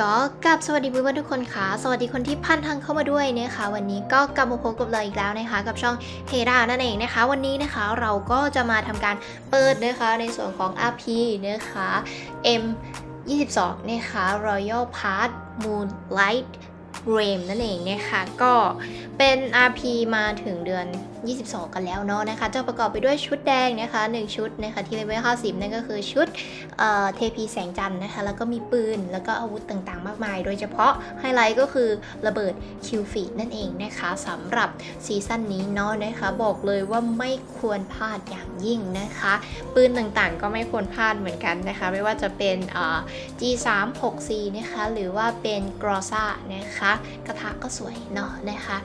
ก็กลับสวัสดีเพื่อนๆทุกคนค่ะ สวัสดีคนที่พันทางเข้ามาด้วยนะคะ วันนี้ก็กลับมาพบกับเราอีกแล้วนะคะ กับช่องเฮรานั่นเองนะคะ วันนี้นะคะเราก็จะมาทำการเปิดนะคะในส่วนของ RP นะคะ M 22นะคะ Royal Pass Moonlight r a m นั่นเองนะคะ ก็เป็น RP มาถึงเดือน 22 กันแล้วเนาะนะคะจะประกอบไปด้วยชุดแดงนะคะ 1 ชุดนะคะที่เลเวล50 นั่นก็คือชุดเทพีแสงจันทร์นะคะ แล้วก็มีปืน แล้วก็อาวุธต่างๆ มากมาย โดยเฉพาะไฮไลท์ก็คือระเบิดคิวฟีดนั่นเองนะคะสำหรับซีซั่นนี้เนาะนะคะ บอกเลยว่าไม่ควรพลาดอย่างยิ่งนะคะ ปืนต่างๆ ก็ไม่ควรพลาดเหมือนกันนะคะ ไม่ว่าจะเป็น G36C นะคะ หรือว่าเป็น g r o s a นะคะ กระทะก็สวยเนาะนะคะ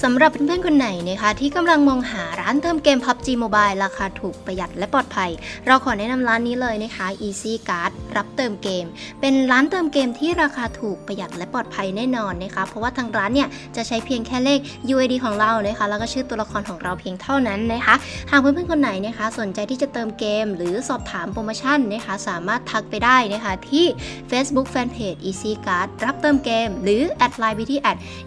สำหรับเพื่อนๆคนไหนนะคะที่กำลังมองหาร้านเติมเกม PUBG Mobile ราคาถูกประหยัดและปลอดภัย เราขอแนะนำร้านนี้เลยนะคะ Easy Card รับเติมเกม เป็นร้านเติมเกมที่ราคาถูกประหยัดและปลอดภัยแน่นอนนะคะเพราะว่าทางร้านเนี่ยจะใช้เพียงแค่เลข UID ของเรานะคะแล้วก็ชื่อตัวละครของเราเพียงเท่านั้นนะคะหากเพื่อนๆคนไหนนะคะสนใจที่จะเติมเกม หรือสอบถามโปรโมชั่นนะคะสามารถทักไปได้นะคะที่ Facebook Fanpage Easy Card รับเติมเกม หรือแอดไลน์ไปที่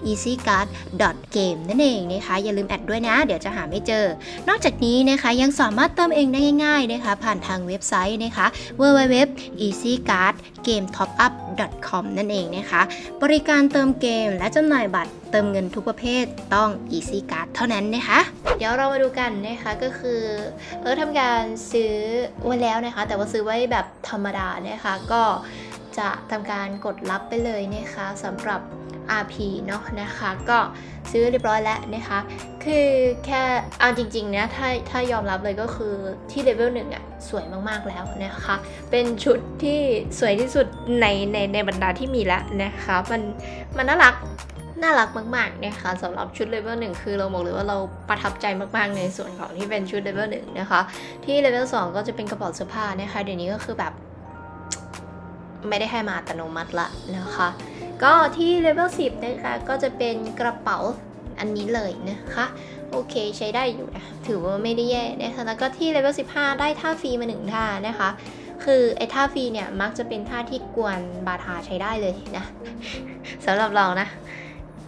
easycard.game นั่นเองนะคะอย่าลืมแอดด้วยนะ เดี๋ยวจะหาไม่เจอ นอกจากนี้นะคะยังสามารถเติมเองได้ง่ายๆนะคะ ผ่านทางเว็บไซต์นะคะ www.easycardgametop-up.com นั่นเองนะคะ บริการเติมเกมและจำหน่ายบัตรเติมเงินทุกประเภทต้อง Easy Card เท่านั้นนะคะ เดี๋ยวเรามาดูกันนะคะก็คือเออทำการซื้อไว้แล้วนะคะ แต่ว่าซื้อไว้แบบธรรมดานะคะ ก็จะทำการกดรับไปเลยนะคะสำหรับ RP เนาะนะคะ ก็ซื้อเรียบร้อยแล้วนะคะ คือแค่เอาจริงๆนะถ้าถ้ายอมรับเลยก็คือที่เลเวลหนึ่งอะสวยมากๆแล้วนะคะ เป็นชุดที่สวยที่สุดในในในบรรดาที่มีแล้วนะคะ มันมันน่ารักน่ารักมากๆนะคะสำหรับชุดเลเวลหนึ่งคือเราบอกเลยว่าเราประทับใจมากๆในส่วนของที่เป็นชุดเลเวลหนึ่งนะคะ ที่เลเวลสองก็จะเป็นกระเป๋าเสื้อผ้านะคะ เดี๋ยวนี้ก็คือแบบ ไม่ได้ให้มาอัตโนมัติละนะคะ ก็ที่เลเวล10 นะคะ ก็จะเป็นกระเป๋าอันนี้เลยนะคะ โอเคใช้ได้อยู่นะ ถือว่าไม่ได้แย่นะคะแล้วก็ที่เลเวล15 ได้ท่าฟรีมาหนึ่งท่านะคะ คือไอ้ท่าฟรีเนี่ยมักจะเป็นท่าที่กวนบาทาใช้ได้เลยนะสำหรับเรานะ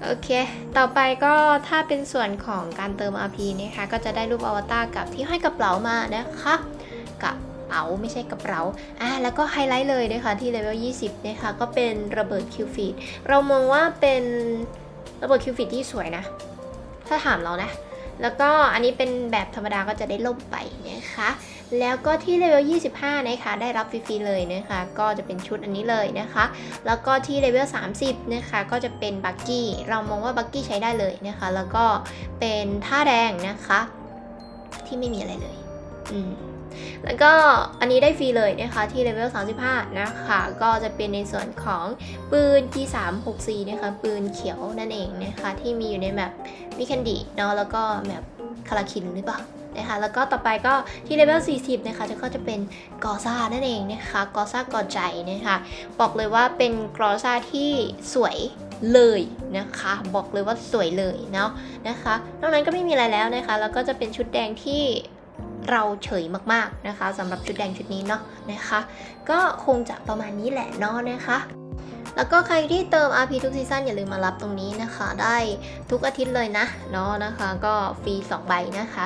โอเค ต่อไปก็ถ้าเป็นส่วนของการเติม RP นะคะ ก็จะได้รูปอวตารกับที่ห้อยกระเป๋ามานะคะกระ เป๋าไม่ใช่กระเป๋าอ่าแล้วก็ไฮไลท์เลยนะคะที่เลเวล20 นะคะ ก็เป็นระเบิดคิวฟีดเรามองว่าเป็นระเบิดคิวฟีดที่สวยนะ ถ้าถามเรานะ แล้วก็อันนี้เป็นแบบธรรมดาก็จะได้ล่มไปนะคะ แล้วก็ที่เลเวล25 นะคะ ได้รับฟรีๆเลยนะคะ ก็จะเป็นชุดอันนี้เลยนะคะ แล้วก็ที่เลเวล30 นะคะ ก็จะเป็นบักกี้ เรามองว่าบักกี้ใช้ได้เลยนะคะ แล้วก็เป็นท่าแดงนะคะ ที่ไม่มีอะไรเลย อืมแล้วก็อันนี้ได้ฟรีเลยนะคะที่เลเวล 35 นะคะ ก็จะเป็นในส่วนของปืน G364 นะคะ ปืนเขียวนั่นเองนะคะ ที่มีอยู่ในแมปวิคันดีเนาะแล้วก็แมปคาราคินหรือเปล่านะคะแล้วก็ต่อไปก็ที่เลเวล 40 นะคะจะก็จะเป็นกอซ่านั่นเองนะคะกอซ่ากอใจนะคะ บอกเลยว่าเป็นกอซ่าที่สวยเลยนะคะ บอกเลยว่าสวยเลยเนาะนะคะ นอกนั้นก็ไม่มีอะไรแล้วนะคะ แล้วก็จะเป็นชุดแดงที่ เราเฉยมากๆนะคะสำหรับชุดแดงชุดนี้เนาะนะคะ ก็คงจะประมาณนี้แหละเนาะนะคะแล้วก็ใครที่เติม RP ทุกซีซั่นอย่าลืมมารับตรงนี้นะคะ ได้ทุกอาทิตย์เลยนะเนาะนะคะก็ฟรี 2 ใบนะคะ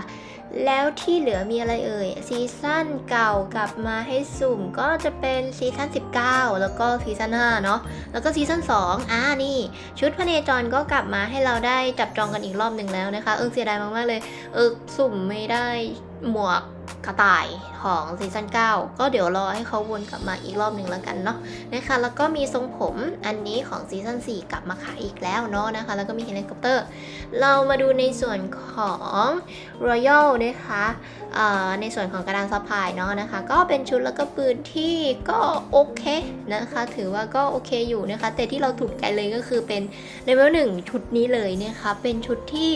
แล้วที่เหลือมีอะไรเอ่ยซีซั่นเก่ากลับมาให้สุ่มก็จะเป็นซีซั่น19 แล้วก็ซีซั่น5เนาะแล้วก็ซีซั่น2อ่านี่ ชุดพเนจรก็กลับมาให้เราได้จับจองกันอีกรอบหนึ่งแล้วนะคะ เออเสียดายมากๆเลย เออสุ่มไม่ได้ หมวกกระต่ายของซีซั่น9 ก็เดี๋ยวรอให้เขาวนกลับมาอีกรอบหนึ่งแล้วกันเนาะนะคะแล้วก็มีทรงผมอันนี้ของซีซั่น4 กลับมาขายอีกแล้วเนาะนะคะแล้วก็มีเฮลิคอปเตอร์ เรามาดูในส่วนของ Royal นะคะในส่วนของกระดานซัพพลายเนาะนะคะ ก็เป็นชุดแล้วก็ปืนที่ก็โอเคนะคะ ถือว่าก็โอเคอยู่นะคะ แต่ที่เราถูกใจเลยก็คือเป็นเลเวลหนึ่งชุดนี้เลยนะคะเป็นชุดที่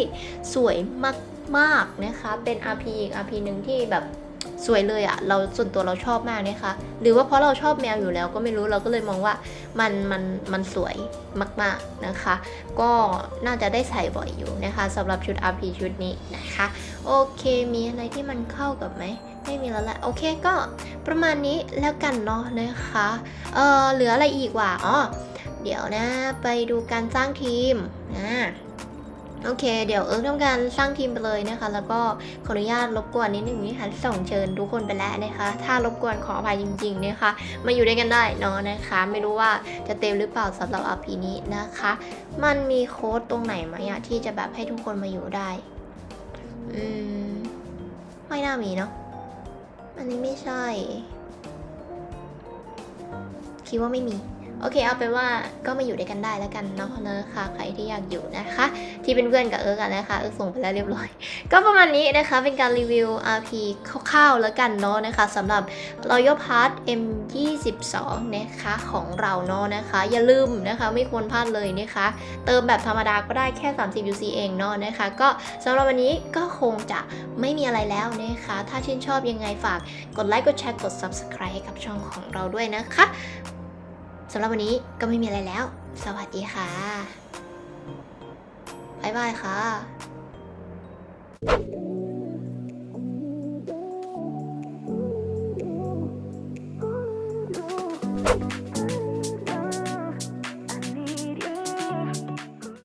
สวยมาก ๆนะคะ เป็น RP อีก RP หนึ่งที่แบบสวยเลยอะเราส่วนตัวเราชอบมากนะคะ หรือว่าเพราะเราชอบแมวอยู่แล้วก็ไม่รู้เราก็เลยมองว่ามันมันมันสวยมากๆนะคะ ก็น่าจะได้ใส่บ่อยอยู่นะคะสำหรับชุด RP ชุดนี้นะคะ โอเคมีอะไรที่มันเข้ากับไหมไม่มีแล้วแหละโอเคก็ประมาณนี้แล้วกันเนาะนะคะเออเหลืออะไรอีกว่ะอ๋อเดี๋ยวนะไปดูการสร้างทีมอ่า โอเค เดี๋ยวเอิร์กทำการสร้างทีมไปเลยนะคะ แล้วก็ขออนุญาตรบกวนนิดหนึ่งนี่ค่ะส่งเชิญทุกคนไปแล้วนะคะ ถ้ารบกวนขออภัยจริง ๆนะคะ มาอยู่ด้วยกันได้เนาะนะคะ ไม่รู้ว่าจะเต็มหรือเปล่าสำหรับ RP นี้นะคะ มันมีโค้ดตรงไหนไหมอะที่จะแบบให้ทุกคนมาอยู่ได้ อืม ไม่น่ามีเนาะอันนี้ไม่ใช่ คิดว่าไม่มี โอเคเอาเป็นว่าก็มาอยู่ด้วยกันได้แล้วกันเนาะนะคะใครที่อยากอยู่นะคะ ที่เป็นเพื่อนกับเอิร์กนะคะเอิร์กส่งไปแล้วเรียบร้อย ก็ประมาณนี้นะคะเป็นการรีวิว RP คร่าวๆแล้วกันเนาะนะคะสำหรับ Royal Pass M22 นะคะของเราเนาะนะคะ อย่าลืมนะคะไม่ควรพลาดเลยนะคะ เติมแบบธรรมดาก็ได้แค่ 30 UC เองเนาะนะคะ ก็สำหรับวันนี้ก็คงจะไม่มีอะไรแล้วนะคะ ถ้าชื่นชอบยังไงฝากกดไลค์กดแชร์กด Subscribe ให้กับช่องของเราด้วยนะคะ สำหรับวันนี้ก็ไม่มีอะไรแล้ว สวัสดีค่ะบ๊ายบายค่ะ